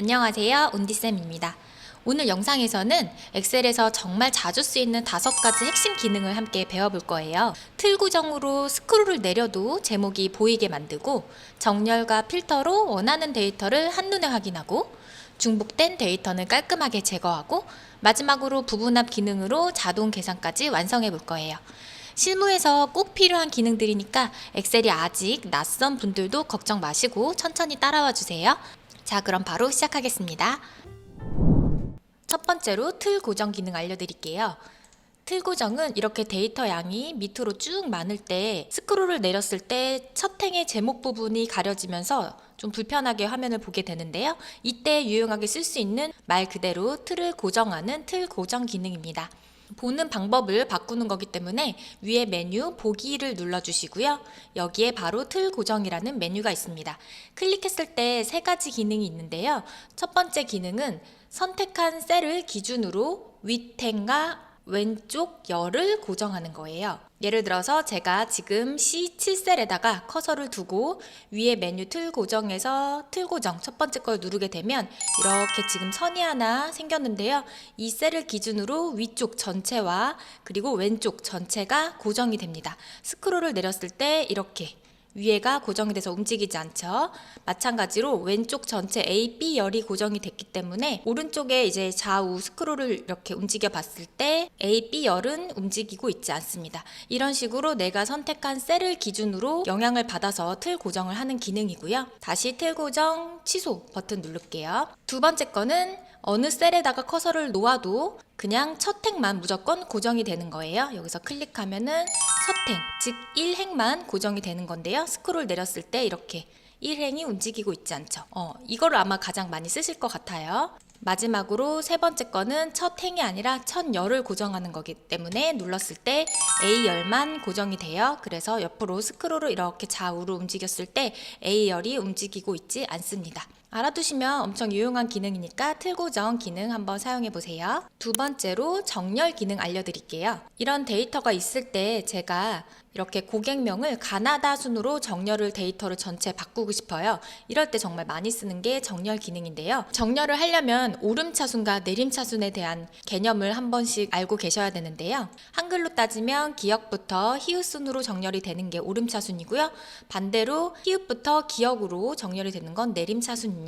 안녕하세요. 온디쌤입니다. 오늘 영상에서는 엑셀에서 정말 자주 쓰이는 다섯 가지 핵심 기능을 함께 배워볼 거예요. 틀 구정으로 스크롤을 내려도 제목이 보이게 만들고 정렬과 필터로 원하는 데이터를 한눈에 확인하고 중복된 데이터는 깔끔하게 제거하고 마지막으로 부분합 기능으로 자동 계산까지 완성해 볼 거예요. 실무에서 꼭 필요한 기능들이니까 엑셀이 아직 낯선 분들도 걱정 마시고 천천히 따라와 주세요. 자, 그럼 바로 시작하겠습니다. 첫 번째로 틀 고정 기능 알려드릴게요. 틀 고정은 이렇게 데이터 양이 밑으로 쭉 많을 때 스크롤을 내렸을 때 첫 행의 제목 부분이 가려지면서 좀 불편하게 화면을 보게 되는데요. 이때 유용하게 쓸 수 있는 말 그대로 틀을 고정하는 틀 고정 기능입니다. 보는 방법을 바꾸는 거기 때문에 위에 메뉴 보기를 눌러주시고요. 여기에 바로 틀 고정이라는 메뉴가 있습니다. 클릭했을 때 세 가지 기능이 있는데요. 첫 번째 기능은 선택한 셀을 기준으로 윗행과 왼쪽 열을 고정하는 거예요. 예를 들어서 제가 지금 C7셀에다가 커서를 두고 위에 메뉴 틀 고정에서 틀 고정 첫 번째 걸 누르게 되면 이렇게 지금 선이 하나 생겼는데요. 이 셀을 기준으로 위쪽 전체와 그리고 왼쪽 전체가 고정이 됩니다. 스크롤을 내렸을 때 이렇게 위에가 고정이 돼서 움직이지 않죠. 마찬가지로 왼쪽 전체 A, B 열이 고정이 됐기 때문에 오른쪽에 이제 좌우 스크롤을 이렇게 움직여 봤을 때 A, B 열은 움직이고 있지 않습니다. 이런 식으로 내가 선택한 셀을 기준으로 영향을 받아서 틀 고정을 하는 기능이고요. 다시 틀 고정 취소 버튼 누를게요. 두 번째 거는 어느 셀에다가 커서를 놓아도 그냥 첫 행만 무조건 고정이 되는 거예요. 여기서 클릭하면은 첫 행, 즉 1행만 고정이 되는 건데요. 스크롤 내렸을 때 이렇게 1행이 움직이고 있지 않죠. 어, 이거를 아마 가장 많이 쓰실 것 같아요. 마지막으로 세 번째 거는 첫 행이 아니라 첫 열을 고정하는 거기 때문에 눌렀을 때 A 열만 고정이 돼요. 그래서 옆으로 스크롤을 이렇게 좌우로 움직였을 때 A 열이 움직이고 있지 않습니다. 알아두시면 엄청 유용한 기능이니까 틀 고 정 기능 한번 사용해 보세요. 두 번째로 정렬 기능 알려드릴게요. 이런 데이터가 있을 때 제가 이렇게 고객명을 가나다 순으로 정렬을 데이터를 전체 바꾸고 싶어요. 이럴 때 정말 많이 쓰는 게 정렬 기능인데요. 정렬을 하려면 오름차순과 내림차순에 대한 개념을 한 번씩 알고 계셔야 되는데요. 한글로 따지면 기역부터 히읗순으로 정렬이 되는 게 오름차순이고요. 반대로 히읗부터 기역으로 정렬이 되는 건 내림차순입니다.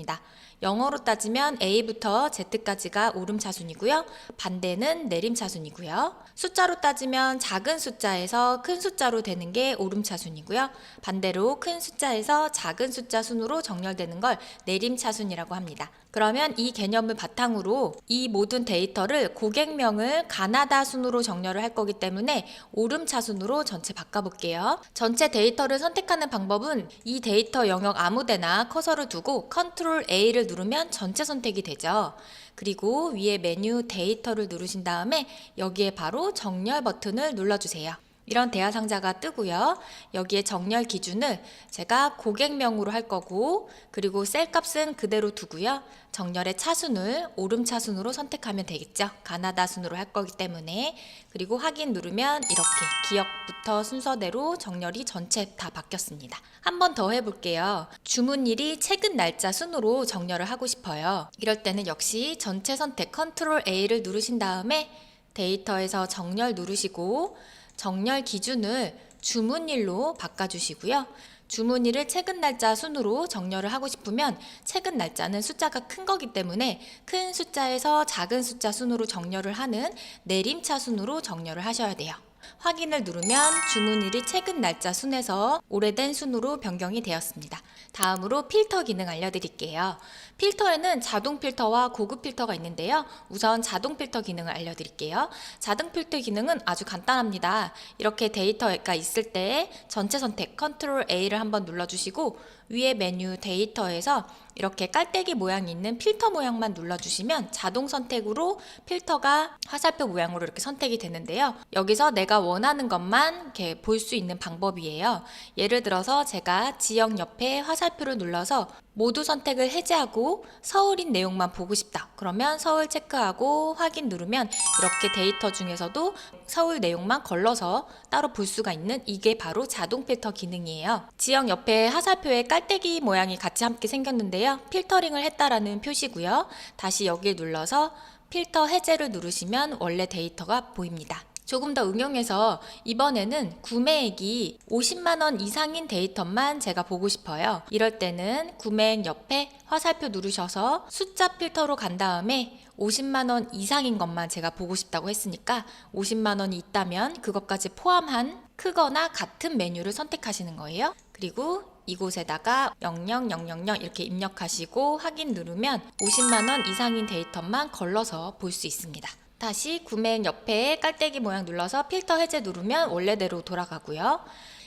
영어로 따지면 A부터 Z까지가 오름차순이고요. 반대는 내림차순이고요. 숫자로 따지면 작은 숫자에서 큰 숫자로 되는 게 오름차순이고요. 반대로 큰 숫자에서 작은 숫자 순으로 정렬되는 걸 내림차순이라고 합니다. 그러면 이 개념을 바탕으로 이 모든 데이터를 고객명을 가나다 순으로 정렬을 할 거기 때문에 오름차순으로 전체 바꿔볼게요. 전체 데이터를 선택하는 방법은 이 데이터 영역 아무데나 커서를 두고 컨트롤 A를 누르면 전체 선택이 되죠. 그리고 위에 메뉴 데이터를 누르신 다음에 여기에 바로 정렬 버튼을 눌러주세요. 이런 대화 상자가 뜨고요. 여기에 정렬 기준을 제가 고객명으로 할 거고 그리고 셀 값은 그대로 두고요. 정렬의 차순을 오름 차순으로 선택하면 되겠죠. 가나다 순으로 할 거기 때문에 그리고 확인 누르면 이렇게 기억부터 순서대로 정렬이 전체 다 바뀌었습니다. 한 번 더 해볼게요. 주문일이 최근 날짜 순으로 정렬을 하고 싶어요. 이럴 때는 역시 전체 선택 컨트롤 A를 누르신 다음에 데이터에서 정렬 누르시고 정렬 기준을 주문일로 바꿔주시고요. 주문일을 최근 날짜 순으로 정렬을 하고 싶으면 최근 날짜는 숫자가 큰 거기 때문에 큰 숫자에서 작은 숫자 순으로 정렬을 하는 내림차 순으로 정렬을 하셔야 돼요. 확인을 누르면 주문일이 최근 날짜 순에서 오래된 순으로 변경이 되었습니다. 다음으로 필터 기능 알려드릴게요. 필터에는 자동 필터와 고급 필터가 있는데요. 우선 자동 필터 기능을 알려드릴게요. 자동 필터 기능은 아주 간단합니다. 이렇게 데이터가 있을 때 전체 선택 컨트롤 A를 한번 눌러주시고 위에 메뉴 데이터에서 이렇게 깔때기 모양이 있는 필터 모양만 눌러주시면 자동 선택으로 필터가 화살표 모양으로 이렇게 선택이 되는데요. 여기서 내가 원하는 것만 이렇게 볼 수 있는 방법이에요. 예를 들어서 제가 지역 옆에 화살표를 눌러서 모두 선택을 해제하고 서울인 내용만 보고 싶다. 그러면 서울 체크하고 확인 누르면 이렇게 데이터 중에서도 서울 내용만 걸러서 따로 볼 수가 있는 이게 바로 자동 필터 기능이에요. 지역 옆에 화살표에 깔때기 모양이 같이 함께 생겼는데요. 필터링을 했다라는 표시고요. 다시 여기에 눌러서 필터 해제를 누르시면 원래 데이터가 보입니다. 조금 더 응용해서 이번에는 구매액이 50만 원 이상인 데이터만 제가 보고 싶어요. 이럴 때는 구매액 옆에 화살표 누르셔서 숫자 필터로 간 다음에 50만 원 이상인 것만 제가 보고 싶다고 했으니까 50만 원이 있다면 그것까지 포함한 크거나 같은 메뉴를 선택하시는 거예요. 그리고 이곳에다가 00000 이렇게 입력하시고 확인 누르면 50만 원 이상인 데이터만 걸러서 볼 수 있습니다. 다시 구매액 옆에 깔때기 모양 눌러서 필터 해제 누르면 원래대로 돌아가고요.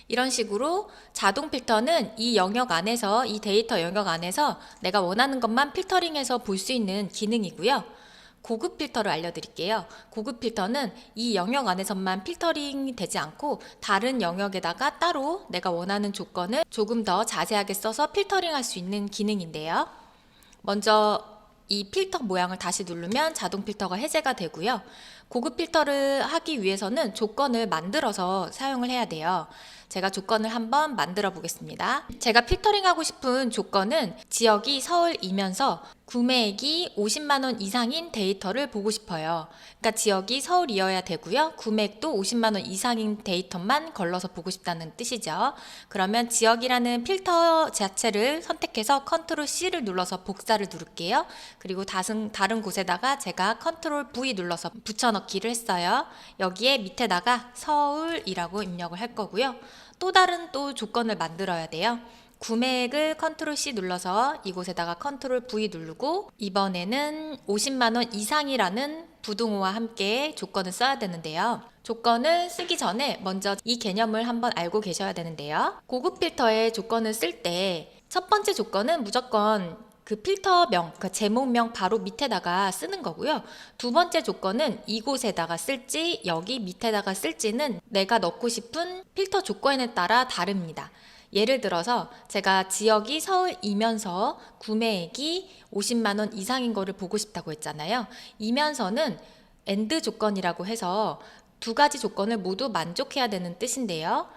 이런 식으로 자동 필터는 이 영역 안에서 이 데이터 영역 안에서 내가 원하는 것만 필터링해서 볼 수 있는 기능이고요. 고급 필터를 알려드릴게요. 고급 필터는 이 영역 안에서만 필터링이 되지 않고 다른 영역에다가 따로 내가 원하는 조건을 조금 더 자세하게 써서 필터링 할 수 있는 기능인데요. 먼저 이 필터 모양을 다시 누르면 자동 필터가 해제가 되고요. 고급 필터를 하기 위해서는 조건을 만들어서 사용을 해야 돼요. 제가 조건을 한번 만들어 보겠습니다. 제가 필터링하고 싶은 조건은 지역이 서울이면서 구매액이 50만 원 이상인 데이터를 보고 싶어요. 그러니까 지역이 서울이어야 되고요. 구매액도 50만 원 이상인 데이터만 걸러서 보고 싶다는 뜻이죠. 그러면 지역이라는 필터 자체를 선택해서 컨트롤 C를 눌러서 복사를 누를게요. 그리고 다른 곳에다가 제가 컨트롤 V 눌러서 붙여 넣기를 했어요. 여기에 밑에다가 서울이라고 입력을 할 거고요. 또 다른 또 조건을 만들어야 돼요. 구매액을 컨트롤 C 눌러서 이곳에다가 컨트롤 V 누르고 이번에는 50만 원 이상이라는 부등호와 함께 조건을 써야 되는데요. 조건을 쓰기 전에 먼저 이 개념을 한번 알고 계셔야 되는데요. 고급 필터의 조건을 쓸 때 첫 번째 조건은 무조건 그 필터명, 그 제목명 바로 밑에다가 쓰는 거고요. 두 번째 조건은 이곳에다가 쓸지 여기 밑에다가 쓸지는 내가 넣고 싶은 필터 조건에 따라 다릅니다. 예를 들어서 제가 지역이 서울이면서 구매액이 50만 원 이상인 거를 보고 싶다고 했잖아요. 이면서는 엔드 조건이라고 해서 두 가지 조건을 모두 만족해야 되는 뜻인데요.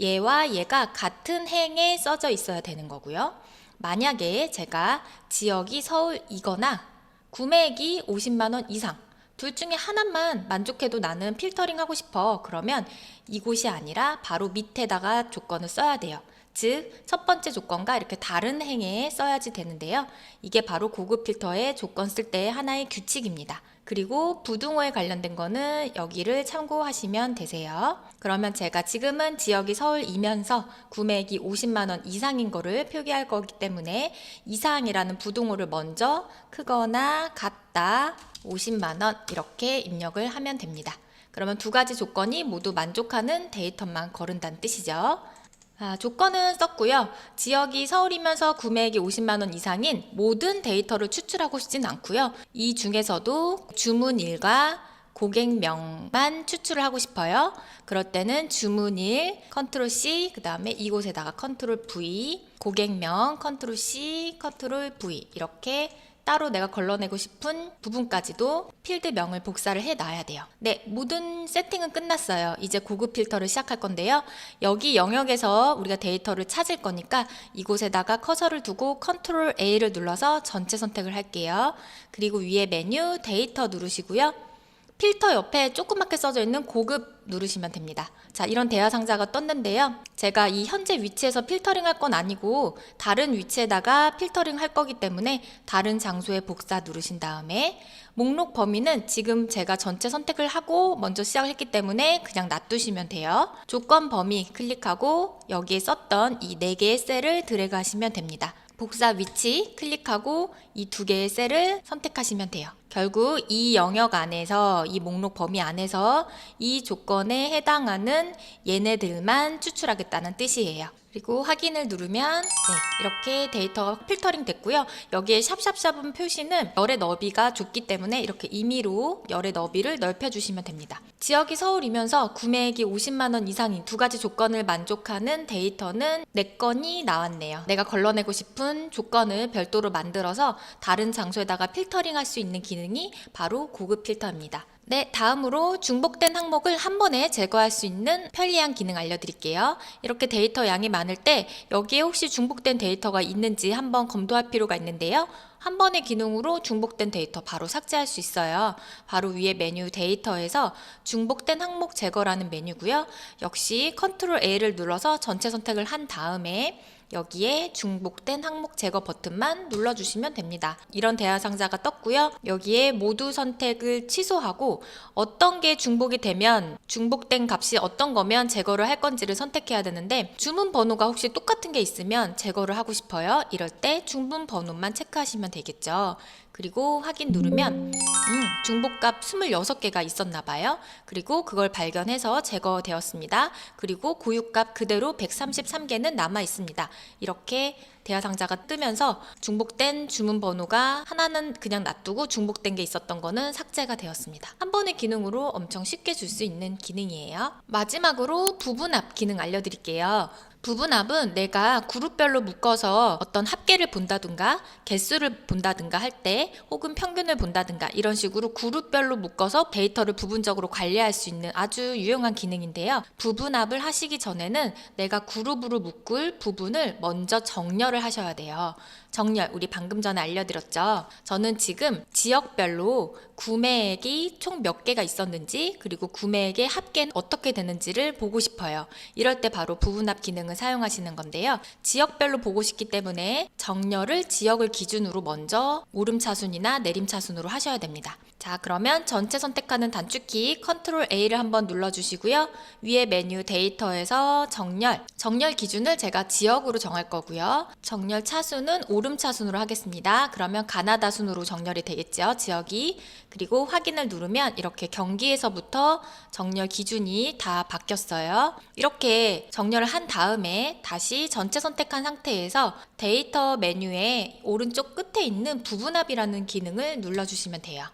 얘와 얘가 같은 행에 써져 있어야 되는 거고요. 만약에 제가 지역이 서울이거나 구매액이 50만 원 이상 둘 중에 하나만 만족해도 나는 필터링 하고 싶어. 그러면 이곳이 아니라 바로 밑에다가 조건을 써야 돼요. 즉, 첫 번째 조건과 이렇게 다른 행에 써야지 되는데요. 이게 바로 고급 필터의 조건 쓸 때의 하나의 규칙입니다. 그리고 부등호에 관련된 거는 여기를 참고하시면 되세요. 그러면 제가 지금은 지역이 서울이면서 구매액이 50만 원 이상인 거를 표기할 거기 때문에 이상이라는 부등호를 먼저 크거나 같다 50만 원 이렇게 입력을 하면 됩니다. 그러면 두 가지 조건이 모두 만족하는 데이터만 거른다는 뜻이죠. 아, 조건은 썼고요. 지역이 서울이면서 구매액이 50만 원 이상인 모든 데이터를 추출하고 싶진 않고요. 이 중에서도 주문일과 고객명만 추출을 하고 싶어요. 그럴 때는 주문일 컨트롤 C 그다음에 이곳에다가 컨트롤 V 고객명 컨트롤 C 컨트롤 V 이렇게 따로 내가 걸러내고 싶은 부분까지도 필드명을 복사를 해 놔야 돼요. 네, 모든 세팅은 끝났어요. 이제 고급 필터를 시작할 건데요. 여기 영역에서 우리가 데이터를 찾을 거니까 이곳에다가 커서를 두고 컨트롤 A를 눌러서 전체 선택을 할게요. 그리고 위에 메뉴 데이터 누르시고요. 필터 옆에 조그맣게 써져 있는 고급 누르시면 됩니다. 자, 이런 대화 상자가 떴는데요. 제가 이 현재 위치에서 필터링 할 건 아니고 다른 위치에다가 필터링 할 거기 때문에 다른 장소에 복사 누르신 다음에 목록 범위는 지금 제가 전체 선택을 하고 먼저 시작을 했기 때문에 그냥 놔두시면 돼요. 조건 범위 클릭하고 여기에 썼던 이 네 개의 셀을 드래그 하시면 됩니다. 복사 위치 클릭하고 이 두 개의 셀을 선택하시면 돼요. 결국 이 영역 안에서 이 목록 범위 안에서 이 조건에 해당하는 얘네들만 추출하겠다는 뜻이에요. 그리고 확인을 누르면 네, 이렇게 데이터가 필터링 됐고요. 여기에 샵샵샵은 표시는 열의 너비가 좁기 때문에 이렇게 임의로 열의 너비를 넓혀주시면 됩니다. 지역이 서울이면서 구매액이 50만 원 이상인 두 가지 조건을 만족하는 데이터는 4건이 나왔네요. 내가 걸러내고 싶은 조건을 별도로 만들어서 다른 장소에다가 필터링 할 수 있는 기능이 바로 고급 필터입니다. 네, 다음으로 중복된 항목을 한 번에 제거할 수 있는 편리한 기능 알려드릴게요. 이렇게 데이터 양이 많을 때 여기에 혹시 중복된 데이터가 있는지 한번 검토할 필요가 있는데요. 한 번의 기능으로 중복된 데이터 바로 삭제할 수 있어요. 바로 위에 메뉴 데이터에서 중복된 항목 제거라는 메뉴고요. 역시 컨트롤 A를 눌러서 전체 선택을 한 다음에 여기에 중복된 항목 제거 버튼만 눌러주시면 됩니다. 이런 대화 상자가 떴고요. 여기에 모두 선택을 취소하고 어떤 게 중복이 되면 중복된 값이 어떤 거면 제거를 할 건지를 선택해야 되는데 주문 번호가 혹시 똑같은 게 있으면 제거를 하고 싶어요. 이럴 때 주문 번호만 체크하시면 되겠죠. 그리고 확인 누르면 음, 중복값 26개가 있었나 봐요. 그리고 그걸 발견해서 제거되었습니다. 그리고 고유값 그대로 133개는 남아 있습니다. 이렇게 대화 상자가 뜨면서 중복된 주문 번호가 하나는 그냥 놔두고 중복된 게 있었던 거는 삭제가 되었습니다. 한 번의 기능으로 엄청 쉽게 줄 수 있는 기능이에요. 마지막으로 부분합 기능 알려드릴게요. 부분합은 내가 그룹별로 묶어서 어떤 합계를 본다든가 개수를 본다든가 할 때 혹은 평균을 본다든가 이런 식으로 그룹별로 묶어서 데이터를 부분적으로 관리할 수 있는 아주 유용한 기능인데요. 부분합을 하시기 전에는 내가 그룹으로 묶을 부분을 먼저 정렬을 하셔야 돼요. 정렬 우리 방금 전에 알려드렸죠. 저는 지금 지역별로 구매액이 총 몇 개가 있었는지 그리고 구매액의 합계는 어떻게 되는지를 보고 싶어요. 이럴 때 바로 부분합 기능을 사용하시는 건데요. 지역별로 보고 싶기 때문에 정렬을 지역을 기준으로 먼저 오름차순이나 내림차순으로 하셔야 됩니다. 자, 그러면 전체 선택하는 단축키 컨트롤 A를 한번 눌러주시고요. 위에 메뉴 데이터에서 정렬, 정렬 기준을 제가 지역으로 정할 거고요. 정렬 차순은 오름 차순으로 하겠습니다. 그러면 가나다 순으로 정렬이 되겠죠, 지역이. 그리고 확인을 누르면 이렇게 경기에서부터 정렬 기준이 다 바뀌었어요. 이렇게 정렬을 한 다음에 다시 전체 선택한 상태에서 데이터 메뉴의 오른쪽 끝에 있는 부분합이라는 기능을 눌러주시면 돼요.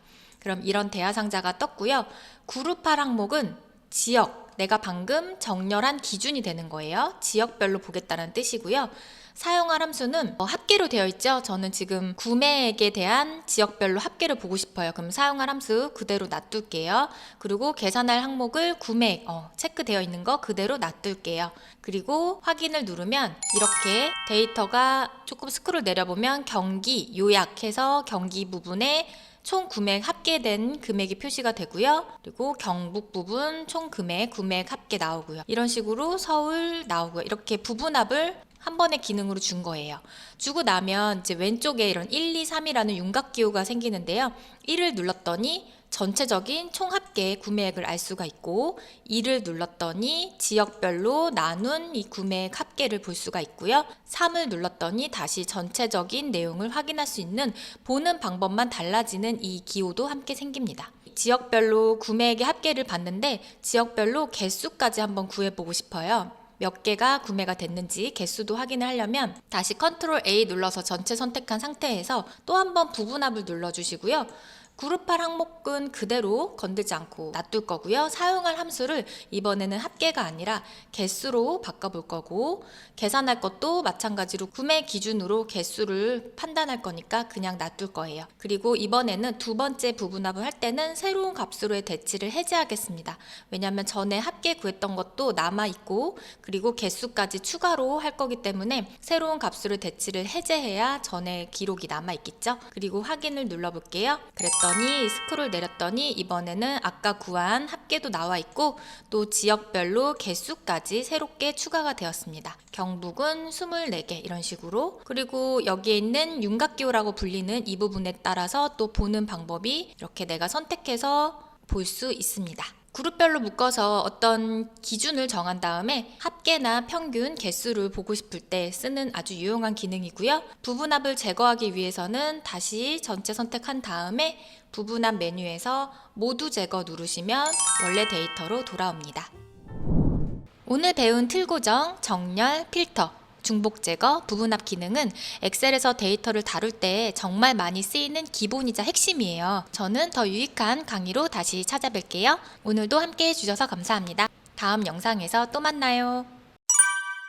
그럼 이런 대화 상자가 떴고요. 그룹할 항목은 지역, 내가 방금 정렬한 기준이 되는 거예요. 지역별로 보겠다는 뜻이고요. 사용할 함수는 어, 합계로 되어 있죠. 저는 지금 구매액에 대한 지역별로 합계를 보고 싶어요. 그럼 사용할 함수 그대로 놔둘게요. 그리고 계산할 항목을 구매액 어, 체크되어 있는 거 그대로 놔둘게요. 그리고 확인을 누르면 이렇게 데이터가 조금 스크롤 내려보면 경기 요약해서 경기 부분에 총 구매액 합계된 금액이 표시가 되고요. 그리고 경북 부분 총 금액, 구매액 합계 나오고요. 이런 식으로 서울 나오고요. 이렇게 부분합을 한 번의 기능으로 준 거예요. 주고 나면 이제 왼쪽에 이런 1, 2, 3이라는 윤곽 기호가 생기는데요. 1을 눌렀더니 전체적인 총 합계 구매액을 알 수가 있고 2를 눌렀더니 지역별로 나눈 이 구매액 합계를 볼 수가 있고요. 3을 눌렀더니 다시 전체적인 내용을 확인할 수 있는 보는 방법만 달라지는 이 기호도 함께 생깁니다. 지역별로 구매액의 합계를 봤는데 지역별로 개수까지 한번 구해보고 싶어요. 몇 개가 구매가 됐는지 개수도 확인을 하려면 다시 컨트롤 A 눌러서 전체 선택한 상태에서 또 한번 부분합을 눌러주시고요. 그룹할 항목은 그대로 건들지 않고 놔둘 거고요. 사용할 함수를 이번에는 합계가 아니라 개수로 바꿔볼 거고 계산할 것도 마찬가지로 구매 기준으로 개수를 판단할 거니까 그냥 놔둘 거예요. 그리고 이번에는 두 번째 부분합을 할 때는 새로운 값으로의 대치를 해제하겠습니다. 왜냐하면 전에 합계 구했던 것도 남아 있고 그리고 개수까지 추가로 할 거기 때문에 새로운 값으로 대치를 해제해야 전에 기록이 남아 있겠죠. 그리고 확인을 눌러볼게요. 그랬 더니 스크롤 내렸더니 이번에는 아까 구한 합계도 나와 있고 또 지역별로 개수까지 새롭게 추가가 되었습니다. 경북은 24개 이런 식으로 그리고 여기에 있는 윤곽기호라고 불리는 이 부분에 따라서 또 보는 방법이 이렇게 내가 선택해서 볼 수 있습니다. 그룹별로 묶어서 어떤 기준을 정한 다음에 합계나 평균 개수를 보고 싶을 때 쓰는 아주 유용한 기능이고요. 부분합을 제거하기 위해서는 다시 전체 선택한 다음에 부분합 메뉴에서 모두 제거 누르시면 원래 데이터로 돌아옵니다. 오늘 배운 틀 고정, 정렬, 필터, 중복 제거, 부분 합 기능은 엑셀에서 데이터를 다룰 때 정말 많이 쓰이는 기본이자 핵심이에요. 저는 더 유익한 강의로 다시 찾아뵐게요. 오늘도 함께 해주셔서 감사합니다. 다음 영상에서 또 만나요.